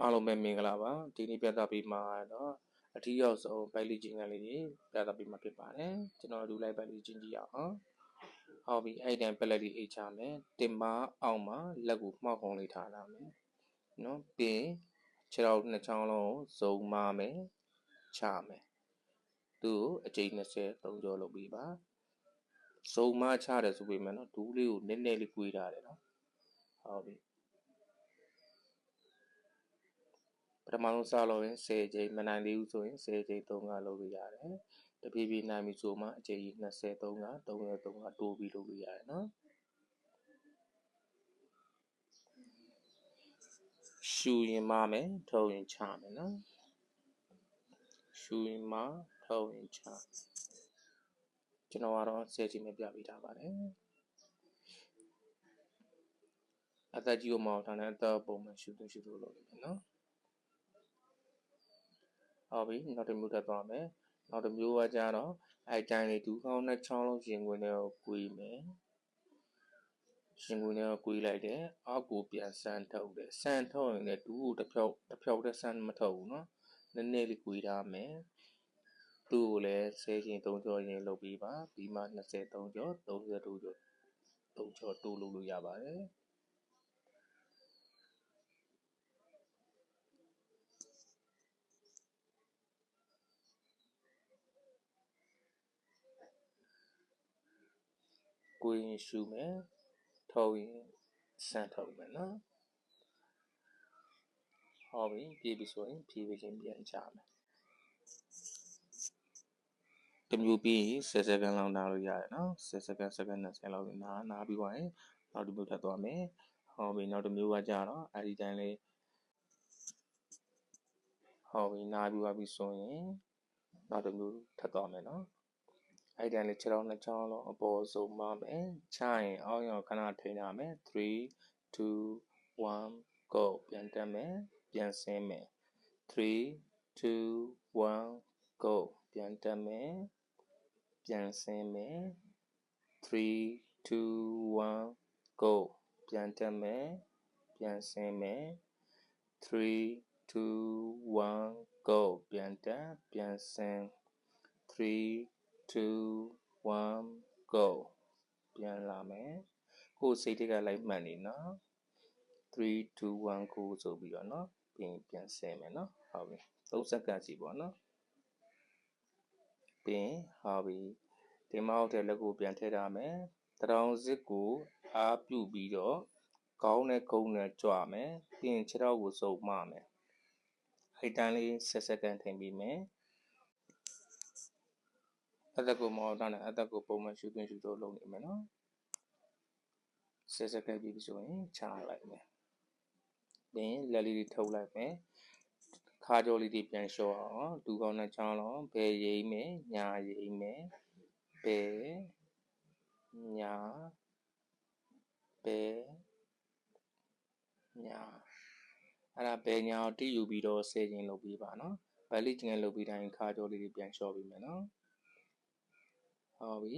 အားလုံးပဲမင်္ဂလာပါဒီနေ့ပြသပေးမှာတော့အထီးရောက်ဆုံးပိုက်လီချင်းကလေးတွေပြသပေးမှာဖြစ်ပါတယ်ကျွန်တော်တို့လိုက်ပိုက်လီချင်းကြည့်ရအောင်ဟုတ်ပြီအဲ့တိုင်းပလက်လေးအိတ်ချမယ်တင်မအောင်မှာလက်ကိုမှောက်ခုံလေးထားလာမယ်နော်ပြီးခြေထောက်နှစ်ချောင်းလုံးဇုံမမယ်ချမယ်သူ့ကိုအကျိန်20 3ကြောလုပ်ပြီးပါဇုံမချတယ်ဆိုပေမဲ့နော်ဒူးလေးကိုနည်းနည်းလေးကွေးထားတယ်နော်ဟုတ်ပြီ ပထမဆုံးစလို့ရင်10ကြိမ်မနိုင်သေးဘူးဆိုရင်10ကြိမ်3ကလုပ်လို့ရတယ်တဖြည်းဖြည်းနိုင်ပြီဆိုမှအကြိမ်ကြီး20 3က33ကတိုးပြီးလုပ်လို့ရတယ်နော်ရှူရင်မမယ်ထုံရင်ချမယ်နော်ရှူရင်မထုံရင်ချကျွန်တော်ကတော့10ကြိမ်ပဲပြပေးထားပါတယ်အသက်ကြီးကိုမအောင်ထားတဲ့အသက်ပုံမှန်ရှူသူရှူသူလုပ်နေမယ်နော် ဟုတ်ပြီနောက်တစ်မျိုးထပ်သွားမယ်နောက်တစ်မျိုးကကြတော့အဲတိုင်းလေးဒူးကောင်းနဲ့ချောင်းလုံးရှင်ခွင်တွေကိုကွေးမယ်ရှင်ခွင်တွေကိုကွေးလိုက်တယ်အောက်ကိုပြန်ဆန်းထုတ်တယ်ဆန်းထုတ်ရင်လည်းဒူးကိုတစ်ဖြောက်တစ်ဖြောက်တည်းဆန်းမထုတ်ဘူးနော်နည်းနည်းလေးကွေးထားမယ်သူ့ကိုလည်းဆယ်ချင်း3ကြောရင်လုပ်ပြီးပါပြီးမှ23ကြော32ကြော3ကြောတိုးလုပ်လို့ရပါတယ် ကိုရင်ရှူမယ်ထုတ်ရင်ဆန်ထုတ်မယ်နော်ဟောပြီပြေးပြီဆိုရင်ဖြည်းဖြည်းချင်းပြန်ချမယ်တမျိုးပြီး10စက္ကန့်လောက်နားလို့ရတယ်နော်10စက္ကန့်စက္ကန့်20လောက်နားနားပြီးသွားရင်နောက်တစ်မျိုးထပ်သွားမယ်ဟောပြီနောက်တစ်မျိုးကကြတော့အဲဒီတိုင်းလေးဟောပြီနားပြီးသွားပြီဆိုရင်နောက်တစ်မျိုးထပ်သွားမယ်နော် အဲ့တိုင်းလေးခြေထောက်နှစ်ချောင်းလုံးအပေါ်ဆုံးမမယ်ချရင်အောက်ရောက်ခဏထိန်းရမယ်3 2 1 go ပြန်တက်မယ်ပြန်ဆင်းမယ်3 2 1 go ပြန်တက်မယ်ပြန်ဆင်းမယ်3 2 1 go ပြန်တက်မယ်ပြန်ဆင်းမယ်3 2 1 go ပြန်တက်ပြန်ဆင်း3 2 1 go ပြန်လာမယ်ကိုယ်စိတ်တက်ကလိုက်မှန်နေနော်3 2 1 go ဆိုပြီးတော့နော်ပြင်ပြန်ဆင်းမယ်နော်ဟုတ်ပြီ3စက္ကန့်စီပေါ့နော်ပြင်ဟုတ်ပြီဒီမောက်တဲ့လက်ကိုပြန်ထည့်ထားမယ်တရောင်စစ်ကိုအားပြုပြီးတော့ကောင်းတဲ့ကုန်းနဲ့ကြွမယ်ပြင်ခြေထောက်ကိုစုပ်မမယ်အဲ့တန်းလေး10စက္ကန့်ထိန်ပြီးမယ် အသက်ကိုမအောင်တာနဲ့အသက်ကိုပုံမှန်ရှူသွင်းရှူသို့လုပ်နေမယ်နော်ဆက်စက်ကပ်ပြီးဆိုရင်ချလိုက်မယ်ပြီးလက်လေးတွေထုတ်လိုက်မယ်ခါကြောလေးတွေပြန်လျှော့အောင်ဒူကောင်းနဲ့ချောင်းလုံးဘယ်ရိမ့်မယ်ညာရိမ့်မယ်ဘယ်ညာဘယ်ညာအဲ့ဒါဘယ်ညာကိုတိယူပြီးတော့ဆဲခြင်းလုပ်ပြီးပါနော်ဗလီကျင်လုပ်ပြီးတိုင်းခါကြောလေးတွေပြန်လျှော့ပြီးမယ်နော် ဟုတ်ပြီ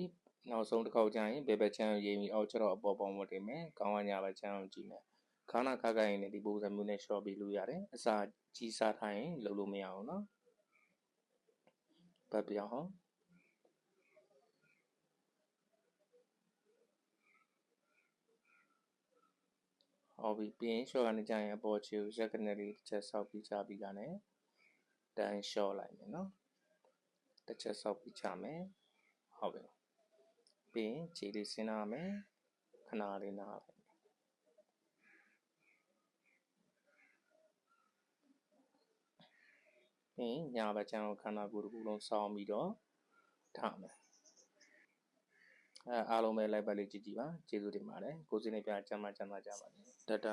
နောက်ဆုံးတစ်ခေါက်ကျရင်ဘယ်ဘက်ချမ်းကိုရေးပြီးအောက်ကျတော့အပေါ်ပေါ်မတင်မယ်ကောင်းကညာဘက်ချမ်းကိုကြည့်မယ်ခါနာခါကရင်လည်းဒီပုံစံမျိုးနဲ့ short ပြီးလို့ရတယ်အစာကြီးစားထားရင်လုပ်လို့မရအောင်နော်ဘက်ပြောင်းဟုတ်ပြီပြီးရင် short ကနေကြရင်အပေါ်ချီကိုရက်ကနေလေးတစ်ချက်ဆောက်ပြီးချပြီးတာနဲ့တန်း short လိုက်မယ်နော်တစ်ချက်ဆောက်ပြီးချမယ် ဟုတ်ပြီပြီးရင်ခြေလေးဆင်းလာမယ်ခဏလေးနားလိုက်ပြီးရင်ညာဘက်ချမ်းကိုခန္ဓာကိုယ်တစ်ခုလုံးစောင်းပြီးတော့ထားမယ်အဲအားလုံးပဲလိုက်ပါလေးကြည့်ကြည့်ပါကျေးဇူးတင်ပါတယ်ကိုစင်းနေပြချမ်းမချမ်းသာကြပါစေတတ